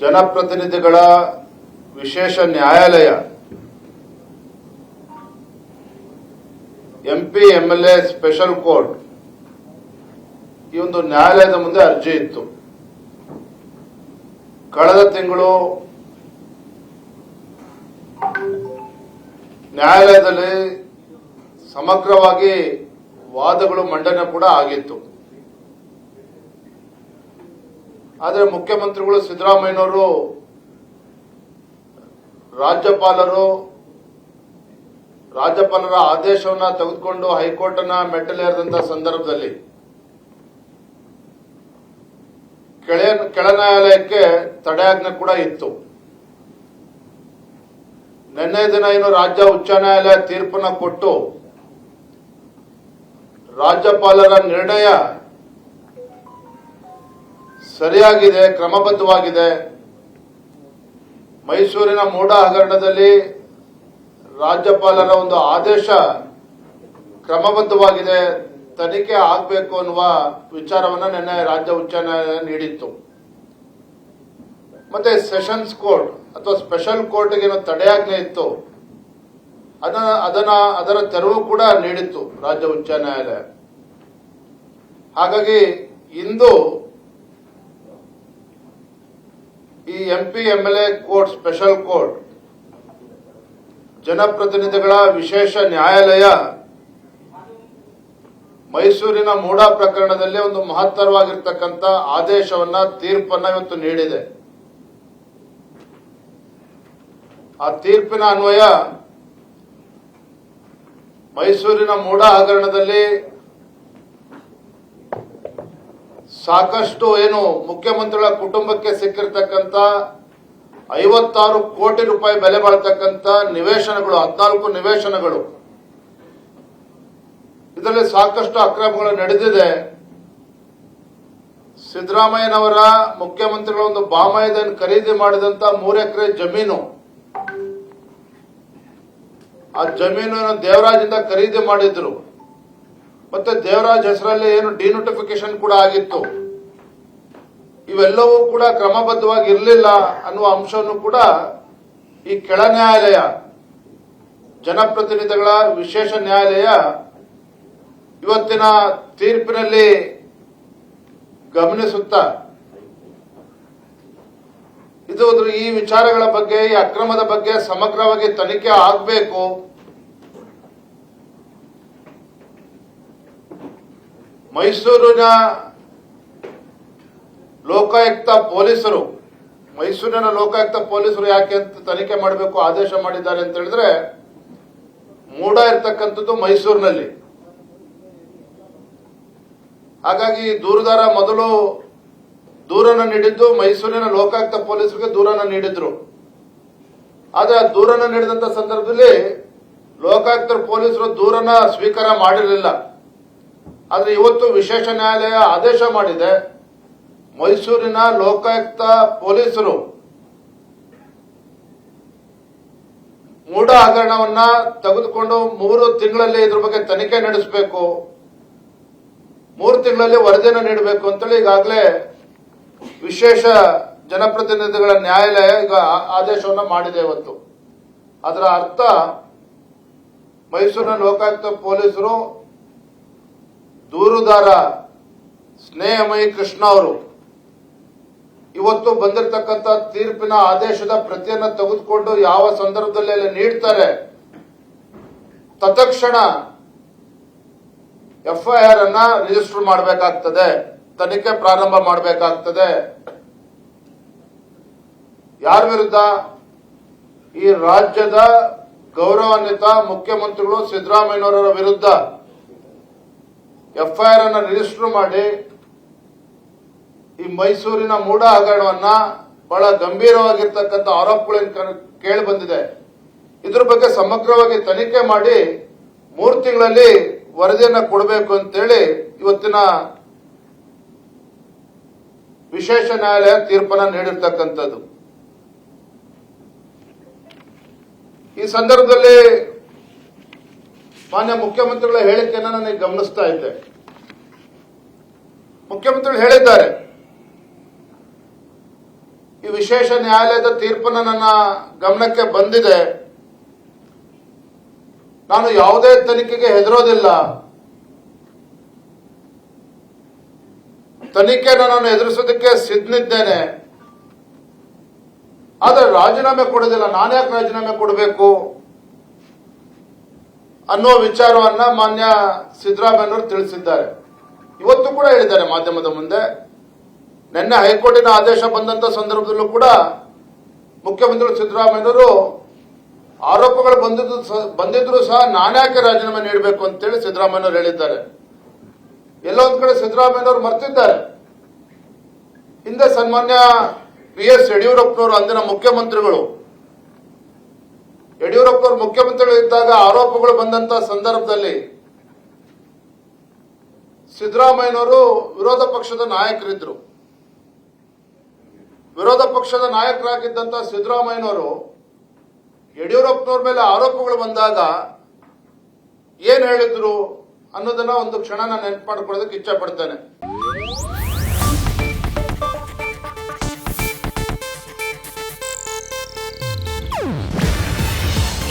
ಜನಪ್ರತಿನಿಧಿಗಳ ವಿಶೇಷ ನ್ಯಾಯಾಲಯ ಎಂಪಿ ಎಂಎಲ್ಎ ಸ್ಪೆಷಲ್ ಕೋರ್ಟ್ ಈ ಒಂದು ನ್ಯಾಯಾಲಯದ ಮುಂದೆ ಅರ್ಜಿ ಇತ್ತು. ಕಳೆದ ತಿಂಗಳು ನ್ಯಾಯಾಲಯದಲ್ಲಿ ಸಮಗ್ರವಾಗಿ ವಾದಗಳು ಮಂಡನೆ ಕೂಡ ಆಗಿತ್ತು. ಆದರೆ ಮುಖ್ಯಮಂತ್ರಿಗಳು ಸಿದ್ದರಾಮಯ್ಯನವರು, ರಾಜ್ಯಪಾಲರು, ರಾಜ್ಯಪಾಲರ ಆದೇಶವನ್ನ ತೆಗೆದುಕೊಂಡು ಹೈಕೋರ್ಟ್ನ ಮೆಟ್ಟಲೇರಿದಂತ ಸಂದರ್ಭದಲ್ಲಿ ಕೆಳ ಕೆಳ ನ್ಯಾಯಾಲಯಕ್ಕೆ ತಡೆಯಾಜ್ಞೆ ಕೂಡ ಇತ್ತು. ನಿನ್ನೆ ದಿನ ಏನು ರಾಜ್ಯ ಉಚ್ಚ ನ್ಯಾಯಾಲಯ ತೀರ್ಪನ್ನ ಕೊಟ್ಟು ರಾಜ್ಯಪಾಲರ ನಿರ್ಣಯ ಸರಿಯಾಗಿದೆ, ಕ್ರಮಬದ್ಧವಾಗಿದೆ. ಮೈಸೂರಿನ ಮೂಡ ಹಗರಣದಲ್ಲಿ ರಾಜ್ಯಪಾಲರ ಒಂದು ಆದೇಶ ಕ್ರಮಬದ್ಧವಾಗಿದೆ, ತನಿಖೆ ಆಗಬೇಕು ಅನ್ನುವ ವಿಚಾರವನ್ನು ನಿನ್ನೆ ರಾಜ್ಯ ಉಚ್ಚ ನ್ಯಾಯಾಲಯ ನೀಡಿತ್ತು. ಮತ್ತೆ ಸೆಷನ್ಸ್ ಕೋರ್ಟ್ ಅಥವಾ ಸ್ಪೆಷಲ್ ಕೋರ್ಟ್ಗೆ ತಡೆಯಾಜ್ಞೆ ಇತ್ತು. ಅದನ್ನ ಅದನ್ನ, ಅದರ ತೆರವು ಕೂಡ ನೀಡಿತ್ತು ರಾಜ್ಯ ಉಚ್ಚ ನ್ಯಾಯಾಲಯ. ಹಾಗಾಗಿ ಇಂದು ಈ MP MLA court special court, ಜನಪ್ರತಿನಿಧಿಗಳ ವಿಶೇಷ ನ್ಯಾಯಾಲಯ ಮೈಸೂರಿನ ಮೂಡಾ ಪ್ರಕರಣದಲ್ಲಿ ಒಂದು ಮಹತ್ತರವಾಗಿರ್ತಕ್ಕಂಥ ಆದೇಶವನ್ನ, ತೀರ್ಪನ್ನ ಇವತ್ತು ನೀಡಿದೆ. ಆ ತೀರ್ಪಿನ ಅನ್ವಯ ಮೈಸೂರಿನ ಮೂಡಾ ಹಗರಣದಲ್ಲಿ ಸಾಕಷ್ಟು ಏನು ಮುಖ್ಯಮಂತ್ರಿಗಳ ಕುಟುಂಬಕ್ಕೆ ಸಿಕ್ಕಿರ್ತಕ್ಕಂಥ ಐವತ್ತಾರು ಕೋಟಿ ರೂಪಾಯಿ ಬೆಲೆ ಬಾಳ್ತಕ್ಕಂಥ ನಿವೇಶನಗಳು, ಹದಿನಾಲ್ಕು ನಿವೇಶನಗಳು. ಇದರಲ್ಲಿ ಸಾಕಷ್ಟು ಅಕ್ರಮಗಳು ನಡೆದಿದೆ. ಸಿದ್ದರಾಮಯ್ಯನವರ ಮುಖ್ಯಮಂತ್ರಿಗಳ ಒಂದು ಬಾಮಯದಲ್ಲಿ ಖರೀದಿ ಮಾಡಿದಂತ ಮೂರು ಎಕರೆ ಜಮೀನು. ಆ ಜಮೀನು ದೇವರಾಜಿಂದ ಖರೀದಿ ಮಾಡಿದ್ರು. ಮತ್ತೆ ದೇವರಾಜ್ ಹೆಸರಲ್ಲಿ ಏನು ಡಿನೋಟಿಫಿಕೇಶನ್ ಕೂಡ ಆಗಿತ್ತು. ಇವೆಲ್ಲವೂ ಕೂಡ ಕ್ರಮಬದ್ಧವಾಗಿ ಇರಲಿಲ್ಲ ಅನ್ನುವ ಅಂಶವನ್ನು ಕೂಡ ಈ ಕೆಳ ನ್ಯಾಯಾಲಯ, ಜನಪ್ರತಿನಿಧಿಗಳ ವಿಶೇಷ ನ್ಯಾಯಾಲಯ ಇವತ್ತಿನ ತೀರ್ಪಿನಲ್ಲಿ ಗಮನಿಸುತ್ತಾ. ಇದು ಈ ವಿಚಾರಗಳ ಬಗ್ಗೆ, ಈ ಅಕ್ರಮದ ಬಗ್ಗೆ ಸಮಗ್ರವಾಗಿ ತನಿಖೆ ಆಗಬೇಕು. ಮೈಸೂರಿನ ಲೋಕಾಯುಕ್ತ ಪೊಲೀಸರು, ಮೈಸೂರಿನ ಲೋಕಾಯುಕ್ತ ಪೊಲೀಸರು ಯಾಕೆ ಅಂತ ತನಿಖೆ ಮಾಡಬೇಕು, ಆದೇಶ ಮಾಡಿದ್ದಾರೆ ಅಂತ ಹೇಳಿದ್ರೆ ಮೂಡ ಇರ್ತಕ್ಕಂಥದ್ದು ಮೈಸೂರಿನಲ್ಲಿ. ಹಾಗಾಗಿ ದೂರದಾರ ಮೊದಲು ದೂರನ್ನು ನೀಡಿದ್ದು, ಮೈಸೂರಿನ ಲೋಕಾಯುಕ್ತ ಪೊಲೀಸರಿಗೆ ದೂರನ್ನು ನೀಡಿದ್ರು. ಆದ್ರೆ ದೂರನ್ನ ನೀಡಿದಂತ ಸಂದರ್ಭದಲ್ಲಿ ಲೋಕಾಯುಕ್ತ ಪೊಲೀಸರು ದೂರನ್ನ ಸ್ವೀಕಾರ ಮಾಡಿರಲಿಲ್ಲ. ಆದ್ರೆ ಇವತ್ತು ವಿಶೇಷ ನ್ಯಾಯಾಲಯ ಆದೇಶ ಮಾಡಿದೆ. ಮೈಸೂರಿನ ಲೋಕಾಯುಕ್ತ ಪೊಲೀಸರು ಮೂಢ ಹಗರಣವನ್ನ ತೆಗೆದುಕೊಂಡು ಮೂರು ತಿಂಗಳಲ್ಲಿ ಇದ್ರ ಬಗ್ಗೆ ತನಿಖೆ ನಡೆಸಬೇಕು. ಮೂರು ತಿಂಗಳಲ್ಲಿ ವರದಿಯನ್ನು ನೀಡಬೇಕು ಅಂತೇಳಿ ಈಗಾಗಲೇ ವಿಶೇಷ ಜನಪ್ರತಿನಿಧಿಗಳ ನ್ಯಾಯಾಲಯ ಈಗ ಆದೇಶವನ್ನು ಮಾಡಿದೆ ಇವತ್ತು. ಅದರ ಅರ್ಥ ಮೈಸೂರಿನ ಲೋಕಾಯುಕ್ತ ಪೊಲೀಸರು ದೂರುದಾರ ಸ್ನೇಹಮಯಿ ಕೃಷ್ಣ ಅವರು ಇವತ್ತು ಬಂದಿರತಕ್ಕಂತ ತೀರ್ಪಿನ ಆದೇಶದ ಪ್ರತಿಯನ್ನ ತೆಗೆದುಕೊಂಡು ಯಾವ ಸಂದರ್ಭದಲ್ಲಿ ನೀಡ್ತಾರೆ, ತತ್ಕ್ಷಣ ಎಫ್ಐಆರ್ ಅನ್ನ ರಿಜಿಸ್ಟರ್ ಮಾಡಬೇಕಾಗ್ತದೆ, ತನಿಖೆ ಪ್ರಾರಂಭ ಮಾಡಬೇಕಾಗ್ತದೆ. ಯಾರ ವಿರುದ್ಧ? ಈ ರಾಜ್ಯದ ಗೌರವಾನ್ವಿತ ಮುಖ್ಯಮಂತ್ರಿಗಳು ಸಿದ್ದರಾಮಯ್ಯನವರ ವಿರುದ್ಧ. ಎಫ್ಐಆರ್ ಅನ್ನು ರಿಜಿಸ್ಟರ್ ಮಾಡಿ ಈ ಮೈಸೂರಿನ ಮೂಡ ಹಗರಣವನ್ನ ಬಹಳ ಗಂಭೀರವಾಗಿರ್ತಕ್ಕಂಥ ಆರೋಪಗಳೇನು ಕೇಳಿ ಬಂದಿದೆ. ಇದ್ರ ಬಗ್ಗೆ ಸಮಗ್ರವಾಗಿ ತನಿಖೆ ಮಾಡಿ ಮೂರು ತಿಂಗಳಲ್ಲಿ ವರದಿಯನ್ನ ಕೊಡಬೇಕು ಅಂತೇಳಿ ಇವತ್ತಿನ ವಿಶೇಷ ನ್ಯಾಯಾಲಯ ತೀರ್ಪನ್ನ ನೀಡಿರ್ತಕ್ಕಂಥದ್ದು. ಈ ಸಂದರ್ಭದಲ್ಲಿ ಮಾನ್ಯ ಮುಖ್ಯಮಂತ್ರಿಗಳ ಹೇಳಿಕೆಯನ್ನು ನನಗೆ ಗಮನಿಸ್ತಾ ಇದ್ದೆ. ಮುಖ್ಯಮಂತ್ರಿಗಳು ಹೇಳಿದ್ದಾರೆ. ಈ ವಿಶೇಷ ನ್ಯಾಯಾಲಯದ ತೀರ್ಪನ್ನು ನನ್ನ ಗಮನಕ್ಕೆ ಬಂದಿದೆ. ನಾನು ಯಾವುದೇ ತನಿಖೆಗೆ ಹೆದರೋದಿಲ್ಲ. ತನಿಖೆಯನ್ನು ನಾನು ಎದುರಿಸೋದಕ್ಕೆ ಸಿದ್ಧನಿದ್ದೇನೆ. ಆದರೆ ರಾಜೀನಾಮೆ ಕೊಡೋದಿಲ್ಲ ನಾನು ಯಾಕೆ ರಾಜೀನಾಮೆ ಕೊಡಬೇಕು? ಅನ್ನೋ ವಿಚಾರವನ್ನ ಮಾನ್ಯ ಸಿದ್ದರಾಮಯ್ಯನವರು ತಿಳಿಸಿದ್ದಾರೆ. ಇವತ್ತು ಕೂಡ ಹೇಳಿದ್ದಾರೆ ಮಾಧ್ಯಮದ ಮುಂದೆ. ನಿನ್ನೆ ಹೈಕೋರ್ಟಿನ ಆದೇಶ ಬಂದಂತ ಸಂದರ್ಭದಲ್ಲೂ ಕೂಡ ಮುಖ್ಯಮಂತ್ರಿಗಳು ಸಿದ್ದರಾಮಯ್ಯನವರು ಆರೋಪಗಳು ಬಂದಿದ್ದು ಬಂದಿದ್ರು ಸಹ ನಾನ್ಯಾಕೆ ರಾಜೀನಾಮೆ ನೀಡಬೇಕು ಅಂತೇಳಿ ಸಿದ್ದರಾಮಯ್ಯನವರು ಹೇಳಿದ್ದಾರೆ. ಎಲ್ಲೋ ಒಂದ್ ಕಡೆ ಸಿದ್ದರಾಮಯ್ಯನವರು ಮರ್ತಿದ್ದಾರೆ. ಹಿಂದೆ ಸನ್ಮಾನ್ಯ ಬಿ ಎಸ್ ಯಡಿಯೂರಪ್ಪನವರು, ಅಂದಿನ ಮುಖ್ಯಮಂತ್ರಿಗಳು ಯಡಿಯೂರಪ್ಪನವರು ಮುಖ್ಯಮಂತ್ರಿಗಳು ಇದ್ದಾಗ ಆರೋಪಗಳು ಬಂದಂತ ಸಂದರ್ಭದಲ್ಲಿ ಸಿದ್ದರಾಮಯ್ಯನವರು ವಿರೋಧ ಪಕ್ಷದ ನಾಯಕರಿದ್ರು. ವಿರೋಧ ಪಕ್ಷದ ನಾಯಕರಾಗಿದ್ದಂತ ಸಿದ್ದರಾಮಯ್ಯನವರು ಯಡಿಯೂರಪ್ಪನವ್ರ ಮೇಲೆ ಆರೋಪಗಳು ಬಂದಾಗ ಏನ್ ಹೇಳಿದ್ರು ಅನ್ನೋದನ್ನ ಒಂದು ಕ್ಷಣ ನಾನು ನೆನಪು ಮಾಡ್ಕೊಳ್ಳೋದಕ್ಕೆ ಇಚ್ಛೆ ಪಡ್ತೇನೆ.